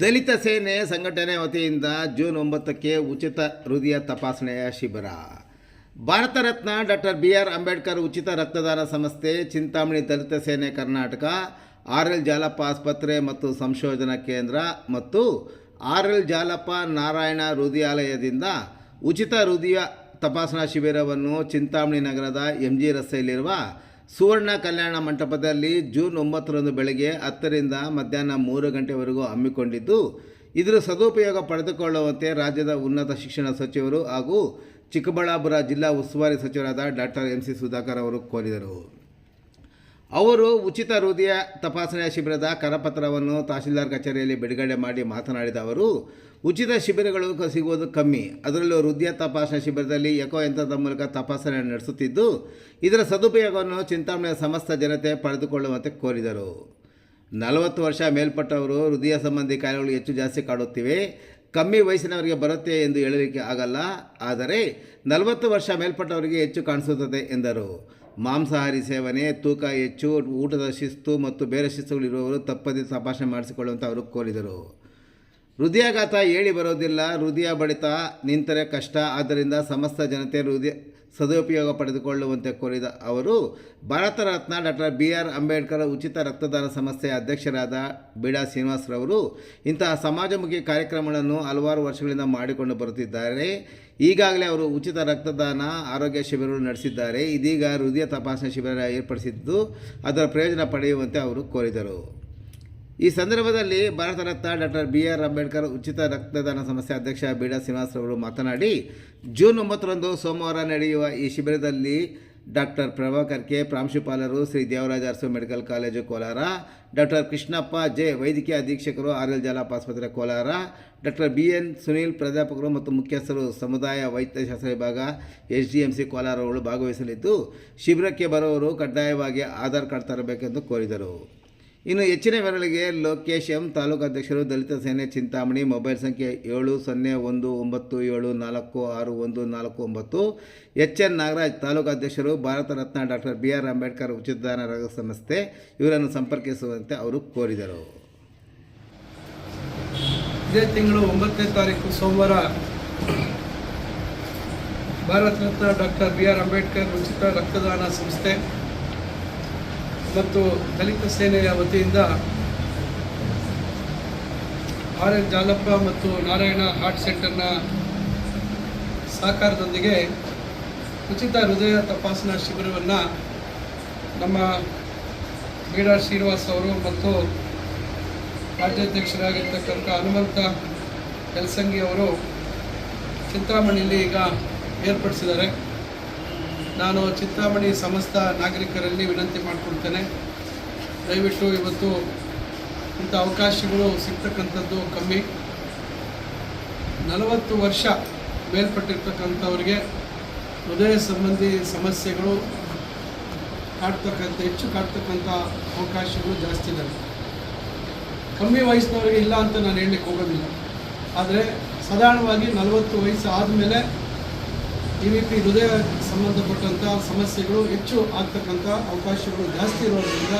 ದಲಿತ ಸೇನೆ ಸಂಘಟನೆ ವತಿಯಿಂದ ಜೂನ್ ಒಂಬತ್ತಕ್ಕೆ ಉಚಿತ ಹೃದಯ ತಪಾಸಣೆಯ ಶಿಬಿರ. Bharat Ratna doctor B R Ambedkar ಉಚಿತ ರಕ್ತದಾನ ಸಂಸ್ಥೆ, ಚಿಂತಾಮಣಿ ದಲಿತ ಸೇನೆ ಕರ್ನಾಟಕ, ಆರ್ ಎಲ್ ಜಾಲಪ್ಪ ಆಸ್ಪತ್ರೆ ಮತ್ತು ಸಂಶೋಧನಾ ಕೇಂದ್ರ ಮತ್ತು ಆರ್ ಎಲ್ ಜಾಲಪ್ಪ ನಾರಾಯಣ ಹೃದಯಾಲಯದಿಂದ ಉಚಿತ ಹೃದಯ ತಪಾಸಣಾ ಶಿಬಿರವನ್ನು ಚಿಂತಾಮಣಿ ನಗರದ ಎಂ ಜಿ ರಸ್ತೆಯಲ್ಲಿರುವ ಸುವರ್ಣ ಕಲ್ಯಾಣ ಮಂಟಪದಲ್ಲಿ ಜೂನ್ ಒಂಬತ್ತರಂದು ಬೆಳಗ್ಗೆ ಹತ್ತರಿಂದ ಮಧ್ಯಾಹ್ನ ಮೂರು ಗಂಟೆವರೆಗೂ ಹಮ್ಮಿಕೊಂಡಿದ್ದು, ಇದರ ಸದುಪಯೋಗ ಪಡೆದುಕೊಳ್ಳುವಂತೆ ರಾಜ್ಯದ ಉನ್ನತ ಶಿಕ್ಷಣ ಸಚಿವರು ಹಾಗೂ ಚಿಕ್ಕಬಳ್ಳಾಪುರ ಜಿಲ್ಲಾ ಉಸ್ತುವಾರಿ ಸಚಿವರಾದ ಡಾಕ್ಟರ್ ಎಂ ಸಿ ಸುಧಾಕರ್ ಅವರು ಕೋರಿದರು. ಅವರು ಉಚಿತ ಹೃದಯ ತಪಾಸಣೆ ಶಿಬಿರದ ಕರಪತ್ರವನ್ನು ತಹಶೀಲ್ದಾರ್ ಕಚೇರಿಯಲ್ಲಿ ಬಿಡುಗಡೆ ಮಾಡಿ ಮಾತನಾಡಿದ ಅವರು, ಉಚಿತ ಶಿಬಿರಗಳು ಸಿಗುವುದು ಕಮ್ಮಿ. ಅದರಲ್ಲೂ ಹೃದಯ ತಪಾಸಣೆ ಶಿಬಿರದಲ್ಲಿ ಎಕೋ ಯಂತ್ರದ ಮೂಲಕ ತಪಾಸಣೆ ನಡೆಸುತ್ತಿದ್ದು, ಇದರ ಸದುಪಯೋಗವನ್ನು ಚಿಂತಾಮಣಿಯ ಸಮಸ್ತ ಜನತೆ ಪಡೆದುಕೊಳ್ಳುವಂತೆ ಕೋರಿದರು. ನಲವತ್ತು ವರ್ಷ ಮೇಲ್ಪಟ್ಟವರು ಹೃದಯ ಸಂಬಂಧಿ ಕಾಯಿಲೆಗಳು ಹೆಚ್ಚು ಜಾಸ್ತಿ ಕಾಡುತ್ತಿವೆ. ಕಮ್ಮಿ ವಯಸ್ಸಿನವರಿಗೆ ಬರುತ್ತೆ ಎಂದು ಹೇಳಲಿಕ್ಕೆ ಆಗಲ್ಲ. ಆದರೆ, ನಲವತ್ತು ವರ್ಷ ಮೇಲ್ಪಟ್ಟವರಿಗೆ ಹೆಚ್ಚು ಕಾಣಿಸುತ್ತದೆ ಎಂದರು. ಮಾಂಸಾಹಾರಿ ಸೇವನೆ, ತೂಕ ಹೆಚ್ಚು, ಊಟದ ಶಿಸ್ತು ಮತ್ತು ಬೇರೆ ಶಿಸ್ತುಗಳಿರುವವರು ತಪ್ಪದೇ ತಪಾಸಣೆ ಮಾಡಿಸಿಕೊಳ್ಳುವಂಥ ಅವರು ಕೋರಿದರು. ಹೃದಯಾಘಾತ ಹೇಳಿ ಬರೋದಿಲ್ಲ. ಹೃದಯ ಬಡಿತ ನಿಂತರೆ ಕಷ್ಟ. ಆದ್ದರಿಂದ ಸಮಸ್ತ ಜನತೆ ಹೃದಯ ಸದುಪಯೋಗ ಪಡೆದುಕೊಳ್ಳುವಂತೆ ಕೋರಿದ ಅವರು, Bharat Ratna doctor B R Ambedkar ಉಚಿತ ರಕ್ತದಾನ ಸಂಸ್ಥೆಯ ಅಧ್ಯಕ್ಷರಾದ ಬೀಡಾ ಶ್ರೀನಿವಾಸರವರು ಇಂತಹ ಸಮಾಜಮುಖಿ ಕಾರ್ಯಕ್ರಮಗಳನ್ನು ಹಲವಾರು ವರ್ಷಗಳಿಂದ ಮಾಡಿಕೊಂಡು ಬರುತ್ತಿದ್ದಾರೆ. ಈಗಾಗಲೇ ಅವರು ಉಚಿತ ರಕ್ತದಾನ ಆರೋಗ್ಯ ಶಿಬಿರಗಳು ನಡೆಸಿದ್ದಾರೆ. ಇದೀಗ ಹೃದಯ ತಪಾಸಣೆ ಶಿಬಿರ ಏರ್ಪಡಿಸಿದ್ದು ಅದರ ಪ್ರಯೋಜನ ಪಡೆಯುವಂತೆ ಅವರು ಕೋರಿದರು. ಈ ಸಂದರ್ಭದಲ್ಲಿ Bharat Ratna doctor B R Ambedkar ಉಚಿತ ರಕ್ತದಾನ ಸಂಸ್ಥೆ ಅಧ್ಯಕ್ಷ ಬೀಡಾ ಶ್ರೀನಿವಾಸರವರು ಮಾತನಾಡಿ, ಜೂನ್ ಒಂಬತ್ತರಂದು ಸೋಮವಾರ ನಡೆಯುವ ಈ ಶಿಬಿರದಲ್ಲಿ ಡಾಕ್ಟರ್ ಪ್ರಭಾಕರ್ ಕೆ. ಪ್ರಾಂಶುಪಾಲರು, Shri Devaraja Arasu medical college Kolar, doctor Krishnappa J. ವೈದ್ಯಕೀಯ ಅಧೀಕ್ಷಕರು, ಆರ್ ಎಲ್ ಜಲಾಪ್ ಆಸ್ಪತ್ರೆ Kolar, doctor B N Sunil ಪ್ರಾಧ್ಯಾಪಕರು ಮತ್ತು ಮುಖ್ಯಸ್ಥರು ಸಮುದಾಯ ವೈದ್ಯಶಾಸ್ತ್ರ ವಿಭಾಗ, ಎಚ್ ಡಿ ಎಂ ಸಿ ಕೋಲಾರಗಳು ಭಾಗವಹಿಸಲಿದ್ದು, ಶಿಬಿರಕ್ಕೆ ಬರುವವರು ಕಡ್ಡಾಯವಾಗಿ ಆಧಾರ್ ಕಾರ್ಡ್ ತರಬೇಕೆಂದು ಕೋರಿದರು. ಇನ್ನು ಹೆಚ್ಚಿನ ವಿವರಗಳಿಗೆ ಲೋಕೇಶ್ ಎಂ ತಾಲೂಕು ಅಧ್ಯಕ್ಷರು ದಲಿತ ಸೇನೆ ಚಿಂತಾಮಣಿ, ಮೊಬೈಲ್ ಸಂಖ್ಯೆ ಏಳು ಸೊನ್ನೆ ಒಂದು ಒಂಬತ್ತು ಏಳು ನಾಲ್ಕು ಆರು ಒಂದು ನಾಲ್ಕು ಒಂಬತ್ತು. ಎಚ್ ಎನ್ ನಾಗರಾಜ್ ತಾಲೂಕು ಅಧ್ಯಕ್ಷರು, Bharat Ratna doctor B R Ambedkar ಉಚಿತದಾನ ರಂಗ ಸಂಸ್ಥೆ, ಇವರನ್ನು ಸಂಪರ್ಕಿಸುವಂತೆ ಅವರು ಕೋರಿದರು. ಇದೇ ತಿಂಗಳು ಒಂಬತ್ತನೇ ತಾರೀಕು ಸೋಮವಾರ Bharat Ratna doctor B R Ambedkar ಉಚಿತ ರಕ್ತದಾನ ಸಂಸ್ಥೆ ಮತ್ತು ದಲಿತ ಸೇನೆಯ ವತಿಯಿಂದ ಆರ್ ಎನ್ ಜಾಲಪ್ಪ ಮತ್ತು ನಾರಾಯಣ ಹಾರ್ಟ್ ಸೆಂಟರ್ನ ಸಹಕಾರದೊಂದಿಗೆ ಉಚಿತ ಹೃದಯ ತಪಾಸಣಾ ಶಿಬಿರವನ್ನು ನಮ್ಮ ಬೀಡಾ ಶ್ರೀನಿವಾಸ್ ಅವರು ಮತ್ತು ರಾಜ್ಯಾಧ್ಯಕ್ಷರಾಗಿರ್ತಕ್ಕಂಥ ಹನುಮಂತ ಯಲಸಂಗಿ ಅವರು ಚಿಂತಾಮಣಿಯಲ್ಲಿ ಈಗ ಏರ್ಪಡಿಸಿದ್ದಾರೆ. ನಾನು ಚಿಂತಾಮಣಿ ಸಮಸ್ತ ನಾಗರಿಕರಲ್ಲಿ ವಿನಂತಿ ಮಾಡಿಕೊಳ್ತೇನೆ. ದಯವಿಟ್ಟು ಇವತ್ತು ಇಂಥ ಅವಕಾಶಗಳು ಸಿಗ್ತಕ್ಕಂಥದ್ದು ಕಮ್ಮಿ. ನಲವತ್ತು ವರ್ಷ ಮೇಲ್ಪಟ್ಟಿರ್ತಕ್ಕಂಥವ್ರಿಗೆ ಹೃದಯ ಸಂಬಂಧಿ ಸಮಸ್ಯೆಗಳು ಕಾಡ್ತಕ್ಕಂಥ, ಹೆಚ್ಚು ಕಾಡ್ತಕ್ಕಂಥ ಅವಕಾಶಗಳು ಜಾಸ್ತಿ ಇದ್ದಾವೆ ಕಮ್ಮಿ ವಯಸ್ಸಿನವರಿಗೆ ಇಲ್ಲ ಅಂತ ನಾನು ಹೇಳಲಿಕ್ಕೆ ಹೋಗೋದಿಲ್ಲ. ಆದರೆ ಸಾಧಾರಣವಾಗಿ ನಲವತ್ತು ವಯಸ್ಸು ಆದಮೇಲೆ ಈ ರೀತಿ ಹೃದಯ ಸಂಬಂಧಪಟ್ಟಂಥ ಸಮಸ್ಯೆಗಳು ಹೆಚ್ಚು ಆಗ್ತಕ್ಕಂಥ ಅವಕಾಶಗಳು ಜಾಸ್ತಿ ಇರೋದ್ರಿಂದ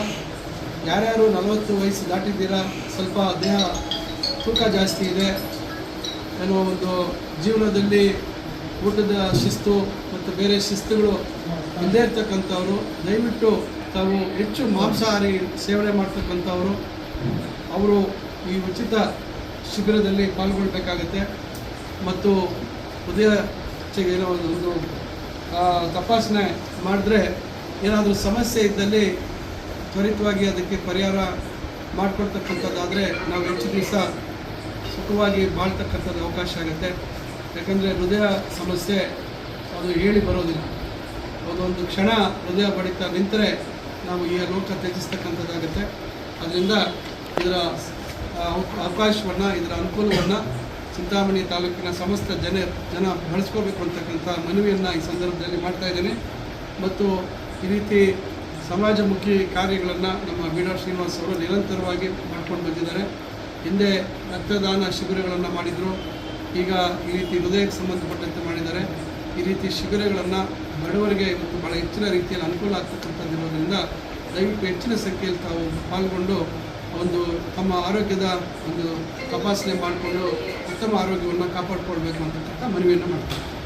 ಯಾರ್ಯಾರು ನಲವತ್ತು ವಯಸ್ಸು ದಾಟಿದ್ದೀರಾ, ಸ್ವಲ್ಪ ದೇಹ ತೂಕ ಜಾಸ್ತಿ ಇದೆ ಏನೋ ಒಂದು ಜೀವನದಲ್ಲಿ ಊಟದ ಶಿಸ್ತು ಮತ್ತು ಬೇರೆ ಶಿಸ್ತುಗಳು ಇಲ್ಲದೇ ಇರ್ತಕ್ಕಂಥವ್ರು, ದಯವಿಟ್ಟು ತಾವು ಹೆಚ್ಚು ಮಾಂಸಾಹಾರಿ ಸೇವನೆ ಮಾಡ್ತಕ್ಕಂಥವ್ರು, ಅವರು ಈ ಉಚಿತ ಶಿಬಿರದಲ್ಲಿ ಪಾಲ್ಗೊಳ್ಬೇಕಾಗತ್ತೆ. ಮತ್ತು ಹೃದಯ ಚೆ- ಏನೋ ಒಂದು ತಪಾಸಣೆ ಮಾಡಿದ್ರೆ ಏನಾದರೂ ಸಮಸ್ಯೆ ಇದ್ದಲ್ಲಿ ತ್ವರಿತವಾಗಿ ಅದಕ್ಕೆ ಪರಿಹಾರ ಮಾಡಿಕೊಡ್ತಕ್ಕಂಥದ್ದಾದರೆ ನಾವು ಹೆಚ್ಚು ದಿವಸ ಸುಖವಾಗಿ ಬಾಳ್ತಕ್ಕಂಥದ್ದು ಅವಕಾಶ ಆಗುತ್ತೆ. ಯಾಕಂದರೆ ಹೃದಯ ಸಮಸ್ಯೆ, ಅದು ಹೇಳಿ ಬರೋದಿಲ್ಲ. ಅದೊಂದು ಕ್ಷಣ ಹೃದಯ ಬಡಿತ ನಿಂತರೆ ನಾವು ಈ ಲೋಕ ತ್ಯಜಿಸ್ತಕ್ಕಂಥದ್ದಾಗುತ್ತೆ. ಅದರಿಂದ ಇದರ ಅವಕಾಶವನ್ನು, ಇದರ ಅನುಕೂಲವನ್ನು ಚಿಂತಾಮಣಿ ತಾಲೂಕಿನ ಸಮಸ್ತ ಜನ ಜನ ಬಳಸ್ಕೋಬೇಕು ಅಂತಕ್ಕಂಥ ಮನವಿಯನ್ನು ಈ ಸಂದರ್ಭದಲ್ಲಿ ಮಾಡ್ತಾ ಇದ್ದೇನೆ. ಮತ್ತು ಈ ರೀತಿ ಸಮಾಜಮುಖಿ ಕಾರ್ಯಗಳನ್ನು ನಮ್ಮ ಬೀಡಾ ಶ್ರೀನಿವಾಸ್ ಅವರು ನಿರಂತರವಾಗಿ ಮಾಡ್ಕೊಂಡು ಬಂದಿದ್ದಾರೆ. ಹಿಂದೆ ರಕ್ತದಾನ ಶಿಬಿರಗಳನ್ನು ಮಾಡಿದರು. ಈಗ ಈ ರೀತಿ ಹೃದಯಕ್ಕೆ ಸಂಬಂಧಪಟ್ಟಂತೆ ಮಾಡಿದ್ದಾರೆ. ಈ ರೀತಿ ಶಿಬಿರಗಳನ್ನು ಬಡವರಿಗೆ ಮತ್ತು ಭಾಳ ಹೆಚ್ಚಿನ ರೀತಿಯಲ್ಲಿ ಅನುಕೂಲ ಆಗ್ತಕ್ಕಂಥದ್ದಿರೋದ್ರಿಂದ ದಯವಿಟ್ಟು ಹೆಚ್ಚಿನ ಸಂಖ್ಯೆಯಲ್ಲಿ ತಾವು ಪಾಲ್ಗೊಂಡು ಒಂದು ತಮ್ಮ ಆರೋಗ್ಯದ ಒಂದು ತಪಾಸಣೆ ಮಾಡಿಕೊಂಡು ಉತ್ತಮ ಆರೋಗ್ಯವನ್ನು ಕಾಪಾಡಿಕೊಳ್ಬೇಕು ಅಂತಕ್ಕಂಥ ಮನವಿಯನ್ನು ಮಾಡ್ತಾರೆ.